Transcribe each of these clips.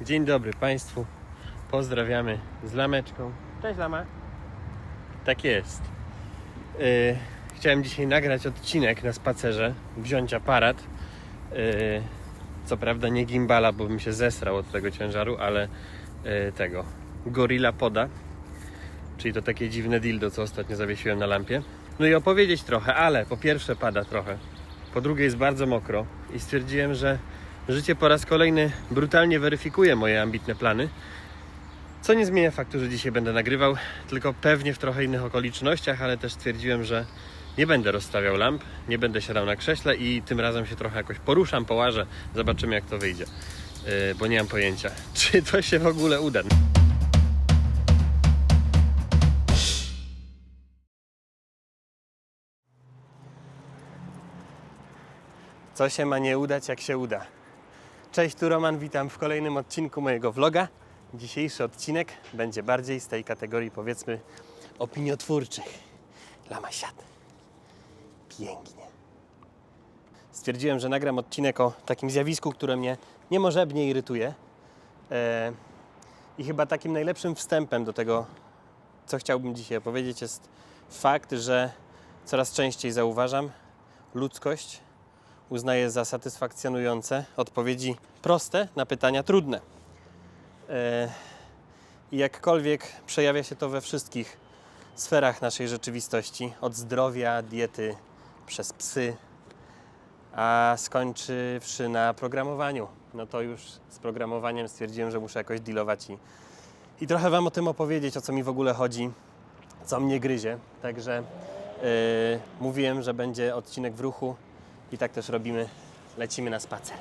Dzień dobry Państwu. Pozdrawiamy z lameczką. Cześć lama. Tak jest. Yy, chciałem dzisiaj nagrać odcinek na spacerze, wziąć aparat. Yy, co prawda nie gimbala, bo bym się zesrał od tego ciężaru, ale yy, tego Gorilla Poda, czyli to takie dziwne dildo, co ostatnio zawiesiłem na lampie. No i opowiedzieć trochę, ale po pierwsze pada trochę, po drugie jest bardzo mokro i stwierdziłem, że życie po raz kolejny brutalnie weryfikuje moje ambitne plany. Co nie zmienia faktu, że dzisiaj będę nagrywał, tylko pewnie w trochę innych okolicznościach, ale też stwierdziłem, że nie będę rozstawiał lamp, nie będę siadał na krześle i tym razem się trochę jakoś poruszam, połażę, zobaczymy jak to wyjdzie. Yy, bo nie mam pojęcia, czy to się w ogóle uda. Co się ma nie udać, jak się uda. Cześć, tu Roman, witam w kolejnym odcinku mojego vloga. Dzisiejszy odcinek będzie bardziej z tej kategorii, powiedzmy, opiniotwórczych. Lama siad. Pięknie. Stwierdziłem, że nagram odcinek o takim zjawisku, które mnie niemożebnie irytuje. E, I chyba takim najlepszym wstępem do tego, co chciałbym dzisiaj opowiedzieć, jest fakt, że coraz częściej zauważam ludzkość uznaję za satysfakcjonujące odpowiedzi proste na pytania trudne. E, I jakkolwiek przejawia się to we wszystkich sferach naszej rzeczywistości, od zdrowia, diety, przez psy, a skończywszy na programowaniu. No to już z programowaniem stwierdziłem, że muszę jakoś dealować i, i trochę Wam o tym opowiedzieć, o co mi w ogóle chodzi, co mnie gryzie. Także e, mówiłem, że będzie odcinek w ruchu, i tak też robimy, lecimy na spacer.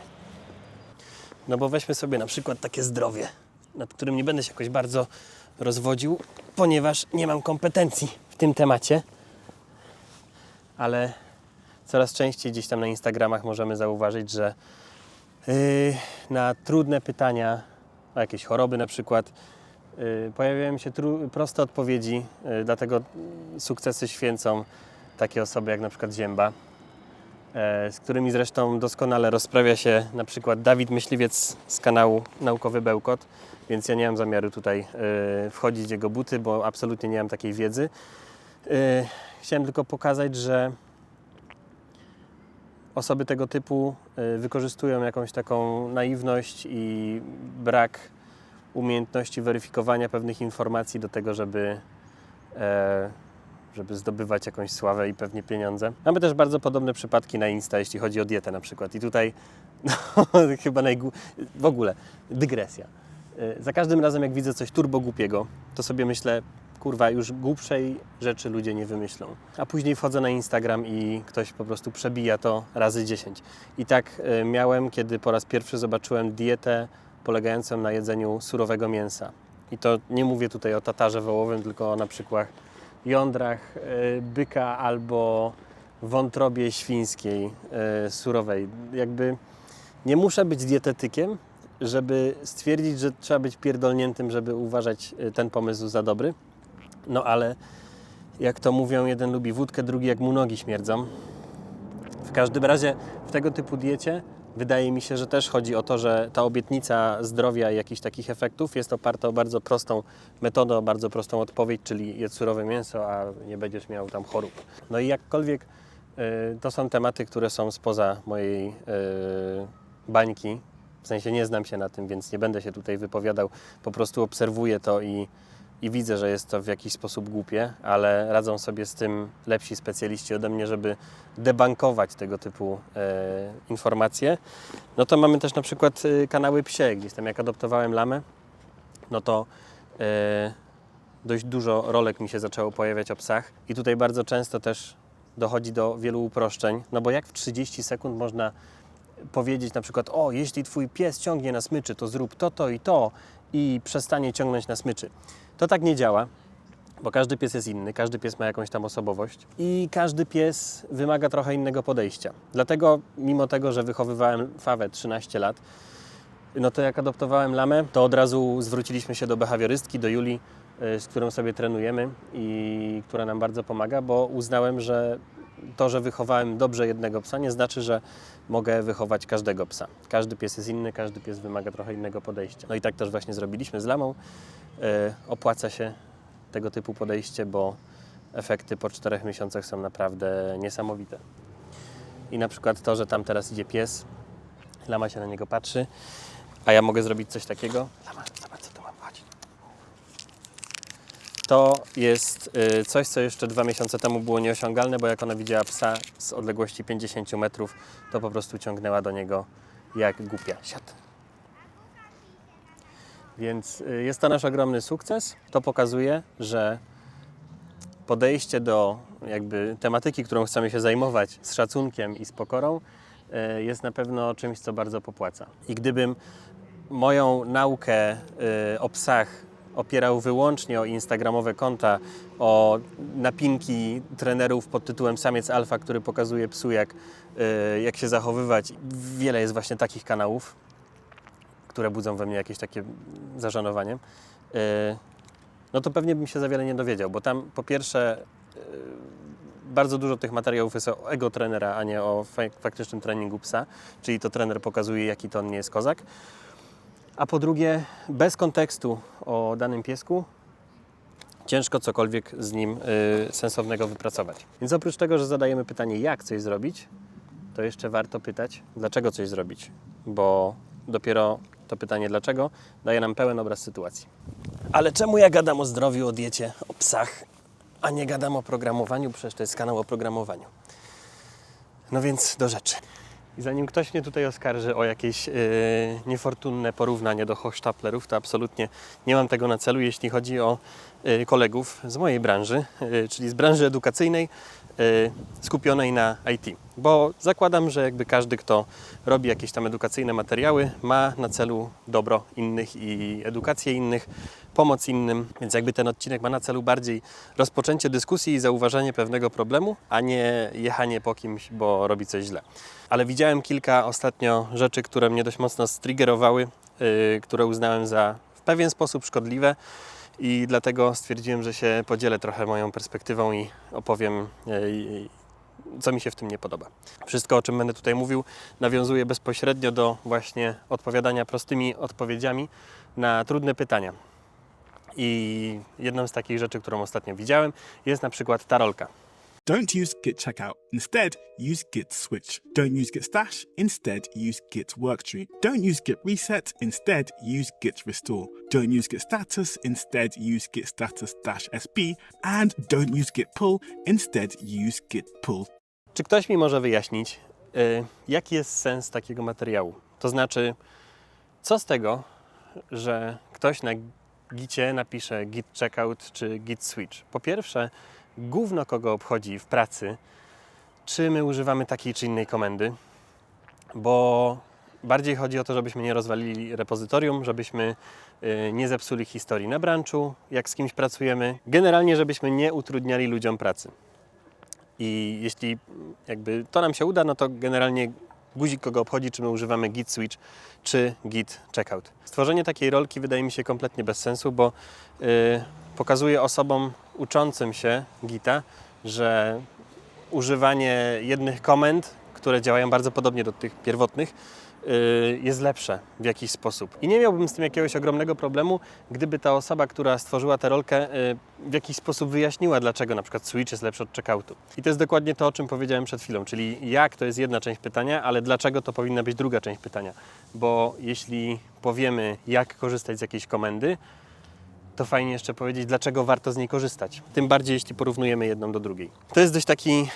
No bo weźmy sobie na przykład takie zdrowie, nad którym nie będę się jakoś bardzo rozwodził, ponieważ nie mam kompetencji w tym temacie. Ale coraz częściej gdzieś tam na Instagramach możemy zauważyć, że yy, na trudne pytania o jakieś choroby na przykład yy, pojawiają się proste odpowiedzi, yy, dlatego sukcesy święcą takie osoby jak na przykład Zięba, z którymi zresztą doskonale rozprawia się na przykład Dawid Myśliwiec z kanału Naukowy Bełkot, więc ja nie mam zamiaru tutaj e, wchodzić w jego buty, bo absolutnie nie mam takiej wiedzy. E, Chciałem tylko pokazać, że osoby tego typu e, wykorzystują jakąś taką naiwność i brak umiejętności weryfikowania pewnych informacji do tego, żeby e, żeby zdobywać jakąś sławę i pewnie pieniądze. Mamy też bardzo podobne przypadki na Insta, jeśli chodzi o dietę na przykład. I tutaj no, chyba najgłu... w ogóle dygresja. Y, Za każdym razem, jak widzę coś turbo głupiego, to sobie myślę, kurwa, już głupszej rzeczy ludzie nie wymyślą. A później wchodzę na Instagram i ktoś po prostu przebija to razy 10. I tak y, miałem, kiedy po raz pierwszy zobaczyłem dietę polegającą na jedzeniu surowego mięsa. I to nie mówię tutaj o tatarze wołowym, tylko o na przykład jądrach y, byka albo wątrobie świńskiej y, surowej. Jakby nie muszę być dietetykiem, żeby stwierdzić, że trzeba być pierdolniętym, żeby uważać y, ten pomysł za dobry. No ale jak to mówią, jeden lubi wódkę, drugi jak mu nogi śmierdzą. W każdym razie w tego typu diecie wydaje mi się, że też chodzi o to, że ta obietnica zdrowia i jakichś takich efektów jest oparta o bardzo prostą metodę, o bardzo prostą odpowiedź, czyli jedz surowe mięso, a nie będziesz miał tam chorób. No i jakkolwiek y, to są tematy, które są spoza mojej y, bańki, w sensie nie znam się na tym, więc nie będę się tutaj wypowiadał, po prostu obserwuję to i, i widzę, że jest to w jakiś sposób głupie, ale radzą sobie z tym lepsi specjaliści ode mnie, żeby debankować tego typu e, informacje. No to mamy też na przykład e, kanały psie, gdzieś tam jak adoptowałem lamę, no to e, dość dużo rolek mi się zaczęło pojawiać o psach i tutaj bardzo często też dochodzi do wielu uproszczeń, no bo jak w 30 sekund można powiedzieć na przykład, o, jeśli twój pies ciągnie na smyczy, to zrób to, to i to i przestanie ciągnąć na smyczy. To tak nie działa, bo każdy pies jest inny, każdy pies ma jakąś tam osobowość i każdy pies wymaga trochę innego podejścia. Dlatego, mimo tego, że wychowywałem Fawę 13 lat, no to jak adoptowałem lamę, to od razu zwróciliśmy się do behawiorystki, do Julii, y, z którą sobie trenujemy i która nam bardzo pomaga, bo uznałem, że to, że wychowałem dobrze jednego psa, nie znaczy, że mogę wychować każdego psa. Każdy pies jest inny, każdy pies wymaga trochę innego podejścia. No i tak też właśnie zrobiliśmy z lamą. E, opłaca się tego typu podejście, bo efekty po czterech miesiącach są naprawdę niesamowite. I na przykład to, że tam teraz idzie pies, lama się na niego patrzy, a ja mogę zrobić coś takiego. Lama, zobacz co tu mam, chodź. To jest y, coś, co jeszcze dwa miesiące temu było nieosiągalne, bo jak ona widziała psa z odległości 50 metrów, to po prostu ciągnęła do niego jak głupia. Siad. Więc y, jest to nasz ogromny sukces. To pokazuje, że podejście do jakby tematyki, którą chcemy się zajmować z szacunkiem i z pokorą, y, jest na pewno czymś, co bardzo popłaca. I gdybym moją naukę o psach opierał wyłącznie o instagramowe konta, o napinki trenerów pod tytułem Samiec Alfa, który pokazuje psu, jak, y, jak się zachowywać. Wiele jest właśnie takich kanałów, które budzą we mnie jakieś takie zażenowanie. Y, no to pewnie bym się za wiele nie dowiedział, bo tam po pierwsze y, bardzo dużo tych materiałów jest o ego trenera, a nie o fak- faktycznym treningu psa, czyli to trener pokazuje, jaki to on nie jest kozak. A po drugie, bez kontekstu o danym piesku ciężko cokolwiek z nim y, sensownego wypracować. Więc oprócz tego, że zadajemy pytanie, jak coś zrobić, to jeszcze warto pytać, dlaczego coś zrobić, bo dopiero to pytanie dlaczego daje nam pełen obraz sytuacji. Ale czemu ja gadam o zdrowiu, o diecie, o psach, a nie gadam o programowaniu? Przecież to jest kanał o programowaniu. No więc do rzeczy. I zanim ktoś mnie tutaj oskarży o jakieś yy, niefortunne porównanie do hochsztaplerów, to absolutnie nie mam tego na celu, jeśli chodzi o yy, kolegów z mojej branży, yy, czyli z branży edukacyjnej yy, skupionej na IT. Bo zakładam, że jakby każdy, kto robi jakieś tam edukacyjne materiały, ma na celu dobro innych i edukację innych, pomoc innym, więc jakby ten odcinek ma na celu bardziej rozpoczęcie dyskusji i zauważenie pewnego problemu, a nie jechanie po kimś, bo robi coś źle. Ale widziałem kilka ostatnio rzeczy, które mnie dość mocno striggerowały, yy, które uznałem za w pewien sposób szkodliwe i dlatego stwierdziłem, że się podzielę trochę moją perspektywą i opowiem, yy, co mi się w tym nie podoba. Wszystko, o czym będę tutaj mówił, nawiązuje bezpośrednio do właśnie odpowiadania prostymi odpowiedziami na trudne pytania. I jedną z takich rzeczy, którą ostatnio widziałem, jest na przykład ta rolka. Don't use git checkout. Instead, use git switch. Don't use git stash. Instead, use git worktree. Don't use git reset. Instead, use git restore. Don't use git status. Instead, use git status dash sb. And don't use git pull. Instead, use git pull. Czy ktoś mi może wyjaśnić, y, jaki jest sens takiego materiału? To znaczy, co z tego, że ktoś na gicie napisze git checkout czy git switch? Po pierwsze, gówno kogo obchodzi w pracy, czy my używamy takiej czy innej komendy, bo bardziej chodzi o to, żebyśmy nie rozwalili repozytorium, żebyśmy y, nie zepsuli historii na branchu, jak z kimś pracujemy. Generalnie, żebyśmy nie utrudniali ludziom pracy. I jeśli jakby to nam się uda, no to generalnie guzik kogo obchodzi, czy my używamy git switch, czy git checkout. Stworzenie takiej rolki wydaje mi się kompletnie bez sensu, bo yy, pokazuje osobom uczącym się gita, że używanie jednych komend, które działają bardzo podobnie do tych pierwotnych, jest lepsze w jakiś sposób. I nie miałbym z tym jakiegoś ogromnego problemu, gdyby ta osoba, która stworzyła tę rolkę, yy, w jakiś sposób wyjaśniła, dlaczego na przykład switch jest lepszy od checkoutu. I to jest dokładnie to, o czym powiedziałem przed chwilą, czyli jak to jest jedna część pytania, ale dlaczego to powinna być druga część pytania. Bo jeśli powiemy, jak korzystać z jakiejś komendy, to fajnie jeszcze powiedzieć, dlaczego warto z niej korzystać. Tym bardziej, jeśli porównujemy jedną do drugiej. To jest dość taki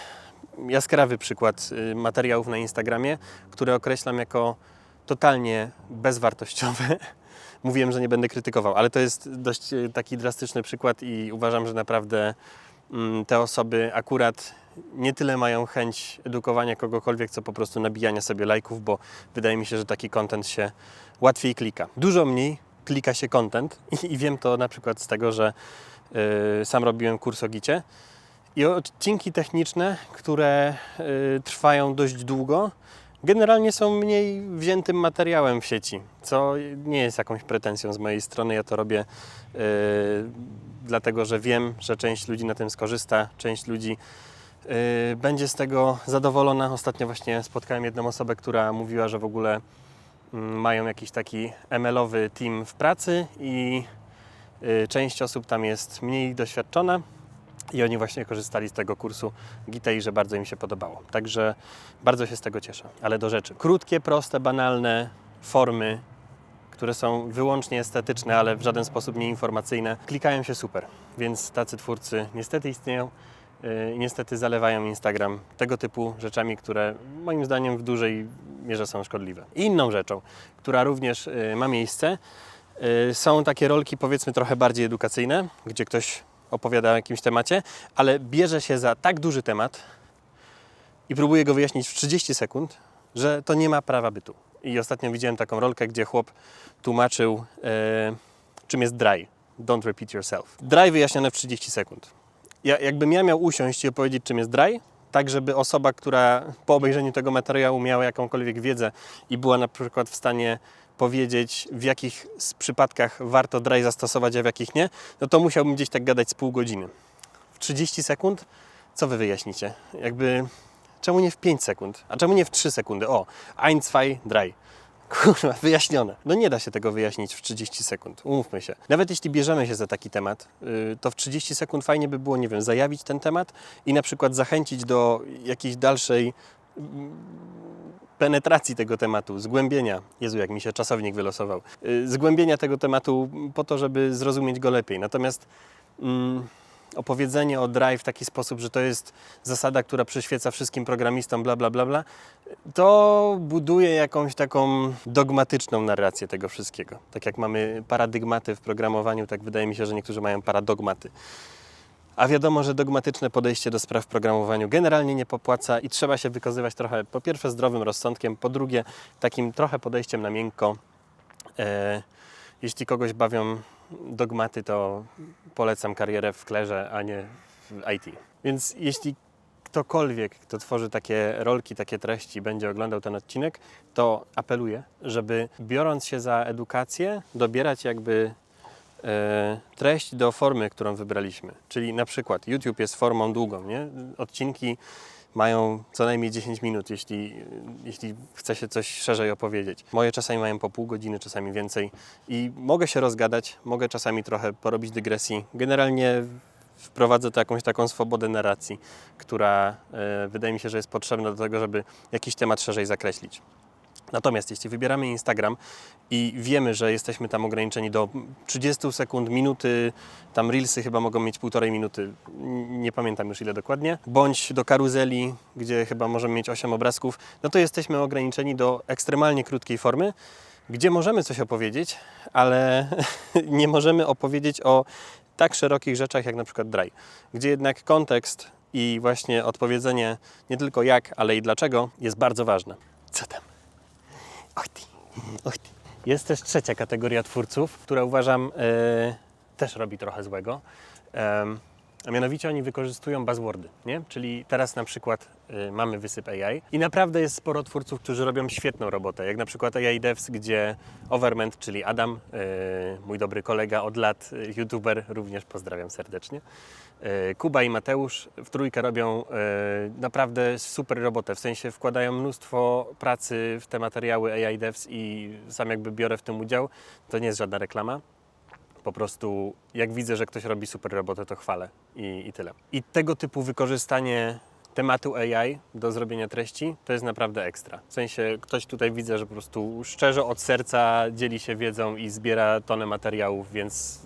jaskrawy przykład y, materiałów na Instagramie, które określam jako totalnie bezwartościowe. Mówiłem, że nie będę krytykował, ale to jest dość y, taki drastyczny przykład i uważam, że naprawdę mm, te osoby akurat nie tyle mają chęć edukowania kogokolwiek, co po prostu nabijania sobie lajków, bo wydaje mi się, że taki content się łatwiej klika. Dużo mniej klika się content i, wiem to na przykład z tego, że y, sam robiłem kurs o gicie i odcinki techniczne, które y, trwają dość długo, generalnie są mniej wziętym materiałem w sieci, co nie jest jakąś pretensją z mojej strony. Ja to robię y, dlatego, że wiem, że część ludzi na tym skorzysta, część ludzi yy, będzie z tego zadowolona. Ostatnio właśnie spotkałem jedną osobę, która mówiła, że w ogóle mm, mają jakiś taki ML-owy team w pracy i yy, część osób tam jest mniej doświadczona i oni właśnie korzystali z tego kursu Gita i że bardzo im się podobało. Także bardzo się z tego cieszę. Ale do rzeczy. Krótkie, proste, banalne formy, które są wyłącznie estetyczne, ale w żaden sposób nie informacyjne, klikają się super. Więc tacy twórcy niestety istnieją i niestety zalewają Instagram tego typu rzeczami, które moim zdaniem w dużej mierze są szkodliwe. I inną rzeczą, która również yy, ma miejsce, yy, są takie rolki powiedzmy trochę bardziej edukacyjne, gdzie ktoś opowiada o jakimś temacie, ale bierze się za tak duży temat i próbuje go wyjaśnić w 30 sekund, że to nie ma prawa bytu. I ostatnio widziałem taką rolkę, gdzie chłop tłumaczył, e, czym jest dry. Don't repeat yourself. Dry wyjaśnione w 30 sekund. Ja, jakbym ja miał usiąść i opowiedzieć, czym jest dry, tak żeby osoba, która po obejrzeniu tego materiału miała jakąkolwiek wiedzę i była na przykład w stanie powiedzieć, w jakich przypadkach warto dry zastosować, a w jakich nie, no to musiałbym gdzieś tak gadać z pół godziny. W 30 sekund? Co wy wyjaśnicie? Jakby, czemu nie w 5 sekund? A czemu nie w 3 sekundy? O, ein, zwei, drei. Kurwa, wyjaśnione. No nie da się tego wyjaśnić w 30 sekund, umówmy się. Nawet jeśli bierzemy się za taki temat, yy, to w 30 sekund fajnie by było, nie wiem, zajawić ten temat i na przykład zachęcić do jakiejś dalszej penetracji tego tematu, zgłębienia. Jezu, jak mi się czasownik wylosował. Yy, Zgłębienia tego tematu po to, żeby zrozumieć go lepiej. Natomiast mm, opowiedzenie o Drive w taki sposób, że to jest zasada, która przyświeca wszystkim programistom, bla, bla, bla, bla, to buduje jakąś taką dogmatyczną narrację tego wszystkiego. Tak jak mamy paradygmaty w programowaniu, tak wydaje mi się, że niektórzy mają paradogmaty. A wiadomo, że dogmatyczne podejście do spraw w programowaniu generalnie nie popłaca i trzeba się wykazywać trochę, po pierwsze, zdrowym rozsądkiem, po drugie, takim trochę podejściem na miękko. E, jeśli kogoś bawią dogmaty, to polecam karierę w klerze, a nie w IT. Więc jeśli ktokolwiek, kto tworzy takie rolki, takie treści, będzie oglądał ten odcinek, to apeluję, żeby biorąc się za edukację, dobierać jakby treść do formy, którą wybraliśmy. Czyli na przykład YouTube jest formą długą, nie? Odcinki mają co najmniej 10 minut, jeśli, jeśli chce się coś szerzej opowiedzieć. Moje czasami mają po pół godziny, czasami więcej i mogę się rozgadać, mogę czasami trochę porobić dygresji. Generalnie wprowadzę to jakąś taką swobodę narracji, która e, wydaje mi się, że jest potrzebna do tego, żeby jakiś temat szerzej zakreślić. Natomiast jeśli wybieramy Instagram i wiemy, że jesteśmy tam ograniczeni do 30 sekund, minuty, tam reelsy chyba mogą mieć półtorej minuty, nie pamiętam już ile dokładnie, bądź do karuzeli, gdzie chyba możemy mieć 8 obrazków, no to jesteśmy ograniczeni do ekstremalnie krótkiej formy, gdzie możemy coś opowiedzieć, ale nie możemy opowiedzieć o tak szerokich rzeczach jak na przykład dry, gdzie jednak kontekst i właśnie odpowiedzenie nie tylko jak, ale i dlaczego jest bardzo ważne. Co tam? Och ty, och ty. Jest też trzecia kategoria twórców, która uważam e, też robi trochę złego. Em, a mianowicie oni wykorzystują buzzwordy, nie? Czyli teraz na przykład y, mamy wysyp AI i naprawdę jest sporo twórców, którzy robią świetną robotę, jak na przykład AI Devs, gdzie Overment, czyli Adam, y, mój dobry kolega od lat, y, youtuber, również pozdrawiam serdecznie. Y, Kuba i Mateusz w trójkę robią y, naprawdę super robotę, w sensie wkładają mnóstwo pracy w te materiały AI Devs i sam jakby biorę w tym udział. To nie jest żadna reklama, po prostu jak widzę, że ktoś robi super robotę, to chwalę i, i tyle. I tego typu wykorzystanie tematu AI do zrobienia treści to jest naprawdę ekstra. W sensie ktoś tutaj widzę, że po prostu szczerze od serca dzieli się wiedzą i zbiera tonę materiałów, więc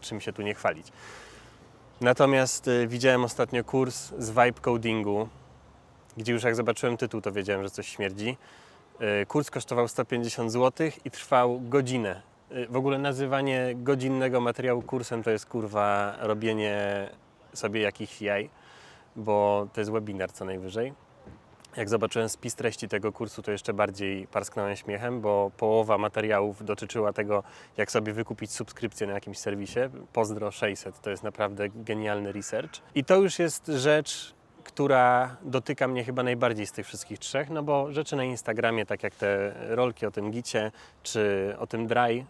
czym się tu nie chwalić. Natomiast y, widziałem ostatnio kurs z vibe codingu, gdzie już jak zobaczyłem tytuł, to wiedziałem, że coś śmierdzi. Y, Kurs kosztował 150 zł i trwał godzinę. Y, W ogóle nazywanie godzinnego materiału kursem to jest kurwa robienie sobie jakichś jaj, bo to jest webinar co najwyżej. Jak zobaczyłem spis treści tego kursu, to jeszcze bardziej parsknąłem śmiechem, bo połowa materiałów dotyczyła tego, jak sobie wykupić subskrypcję na jakimś serwisie. Pozdro 600 to jest naprawdę genialny research. I to już jest rzecz, która dotyka mnie chyba najbardziej z tych wszystkich trzech, no bo rzeczy na Instagramie, tak jak te rolki o tym gicie, czy o tym dry,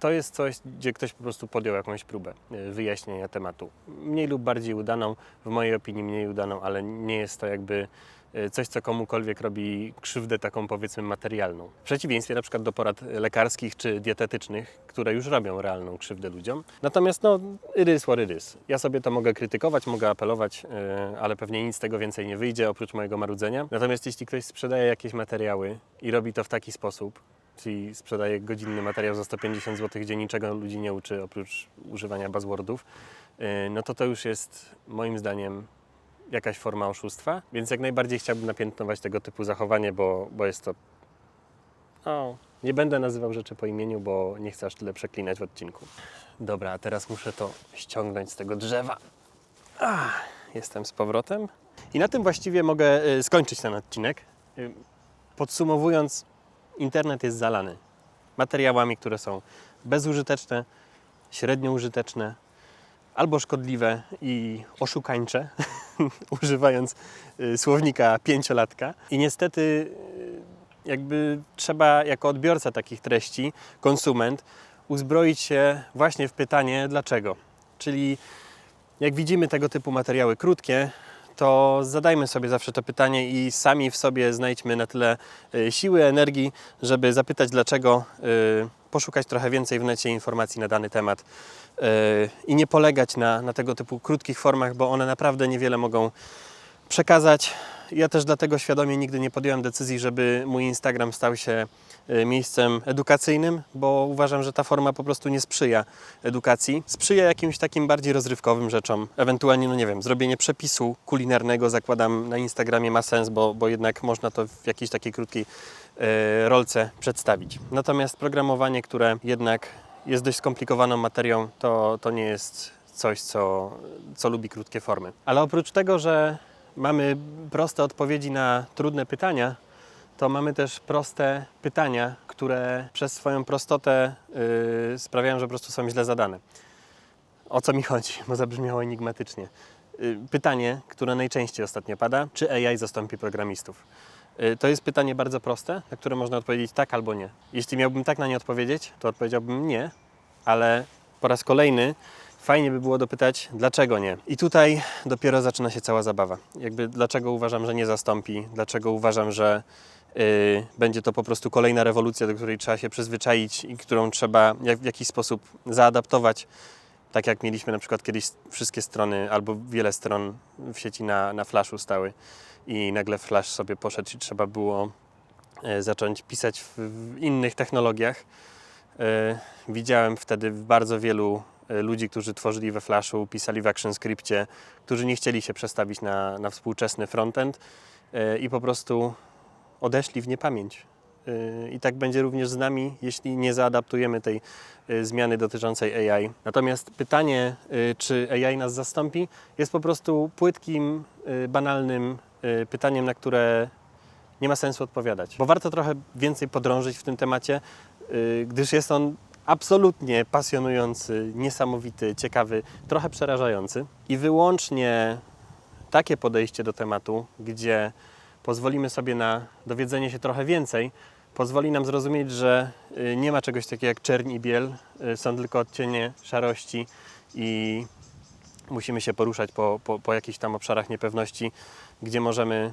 to jest coś, gdzie ktoś po prostu podjął jakąś próbę y, wyjaśnienia tematu. Mniej lub bardziej udaną, w mojej opinii mniej udaną, ale nie jest to jakby coś, co komukolwiek robi krzywdę taką powiedzmy materialną. W przeciwieństwie na przykład do porad lekarskich czy dietetycznych, które już robią realną krzywdę ludziom. Natomiast no, is what is. Ja sobie to mogę krytykować, mogę apelować, y, ale pewnie nic z tego więcej nie wyjdzie oprócz mojego marudzenia. Natomiast jeśli ktoś sprzedaje jakieś materiały i robi to w taki sposób, czyli sprzedaje godzinny materiał za 150 zł, gdzie niczego ludzi nie uczy oprócz używania buzzwordów, yy, no to to już jest moim zdaniem jakaś forma oszustwa, więc jak najbardziej chciałbym napiętnować tego typu zachowanie, bo, bo jest to... No, nie będę nazywał rzeczy po imieniu, bo nie chcę aż tyle przeklinać w odcinku. Dobra, a teraz muszę to ściągnąć z tego drzewa. Ach, jestem z powrotem. I na tym właściwie mogę y, skończyć ten odcinek. Y, Podsumowując, internet jest zalany materiałami, które są bezużyteczne, średnio użyteczne, albo szkodliwe i oszukańcze, używając y, słownika pięciolatka. I niestety y, jakby trzeba jako odbiorca takich treści, konsument, uzbroić się właśnie w pytanie dlaczego. Czyli jak widzimy tego typu materiały krótkie, to zadajmy sobie zawsze to pytanie i sami w sobie znajdźmy na tyle y, siły, energii, żeby zapytać dlaczego, y, poszukać trochę więcej w necie informacji na dany temat y, i nie polegać na, na tego typu krótkich formach, bo one naprawdę niewiele mogą przekazać. Ja też dlatego świadomie nigdy nie podjąłem decyzji, żeby mój Instagram stał się y, miejscem edukacyjnym, bo uważam, że ta forma po prostu nie sprzyja edukacji. Sprzyja jakimś takim bardziej rozrywkowym rzeczom. Ewentualnie, no nie wiem, zrobienie przepisu kulinarnego zakładam na Instagramie ma sens, bo, bo jednak można to w jakiejś takiej krótkiej y, rolce przedstawić. Natomiast programowanie, które jednak jest dość skomplikowaną materią, to, to nie jest coś, co, co lubi krótkie formy. Ale oprócz tego, że mamy proste odpowiedzi na trudne pytania, to mamy też proste pytania, które przez swoją prostotę yy, sprawiają, że po prostu są źle zadane. O co mi chodzi? Bo zabrzmiało enigmatycznie. Yy, pytanie, które najczęściej ostatnio pada, czy AI zastąpi programistów? Yy, To jest pytanie bardzo proste, na które można odpowiedzieć tak albo nie. Jeśli miałbym tak na nie odpowiedzieć, to odpowiedziałbym nie, ale po raz kolejny fajnie by było dopytać, dlaczego nie. I tutaj dopiero zaczyna się cała zabawa. Jakby dlaczego uważam, że nie zastąpi, dlaczego uważam, że yy, będzie to po prostu kolejna rewolucja, do której trzeba się przyzwyczaić i którą trzeba jak, w jakiś sposób zaadaptować. Tak jak mieliśmy na przykład kiedyś wszystkie strony albo wiele stron w sieci na, na flashu stały i nagle flash sobie poszedł i trzeba było e, zacząć pisać w, w innych technologiach. E, Widziałem wtedy bardzo wielu ludzi, którzy tworzyli we Flashu, pisali w ActionScriptie, którzy nie chcieli się przestawić na, na współczesny frontend e, i po prostu odeszli w niepamięć. E, I tak będzie również z nami, jeśli nie zaadaptujemy tej e, zmiany dotyczącej AI. Natomiast pytanie, e, czy AI nas zastąpi, jest po prostu płytkim, e, banalnym e, pytaniem, na które nie ma sensu odpowiadać. Bo warto trochę więcej podrążyć w tym temacie, gdyż jest on absolutnie pasjonujący, niesamowity, ciekawy, trochę przerażający. I wyłącznie takie podejście do tematu, gdzie pozwolimy sobie na dowiedzenie się trochę więcej, pozwoli nam zrozumieć, że y, nie ma czegoś takiego jak czerń i biel, y, są tylko odcienie szarości i musimy się poruszać po, po, po jakichś tam obszarach niepewności, gdzie możemy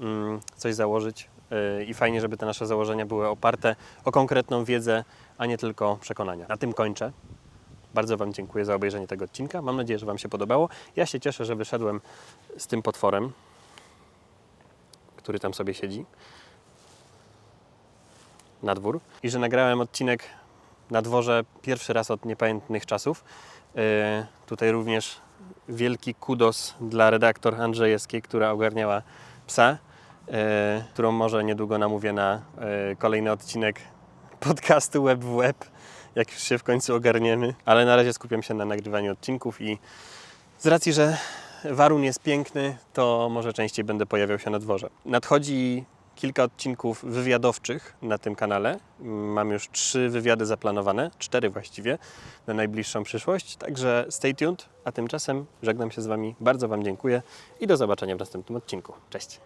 mm, coś założyć yy, i fajnie, żeby te nasze założenia były oparte o konkretną wiedzę, a nie tylko przekonania. Na tym kończę. Bardzo Wam dziękuję za obejrzenie tego odcinka. Mam nadzieję, że Wam się podobało. Ja się cieszę, że wyszedłem z tym potworem, który tam sobie siedzi na dwór i że nagrałem odcinek na dworze pierwszy raz od niepamiętnych czasów. Yy, tutaj również wielki kudos dla redaktor Andrzejewskiej, która ogarniała psa, e, którą może niedługo namówię na e, kolejny odcinek podcastu Web w Web, jak już się w końcu ogarniemy. Ale na razie skupiam się na nagrywaniu odcinków i z racji, że warun jest piękny, to może częściej będę pojawiał się na dworze. Nadchodzi kilka odcinków wywiadowczych na tym kanale. Mam już trzy wywiady zaplanowane, cztery właściwie, na najbliższą przyszłość. Także stay tuned, a tymczasem żegnam się z Wami. Bardzo Wam dziękuję i do zobaczenia w następnym odcinku. Cześć!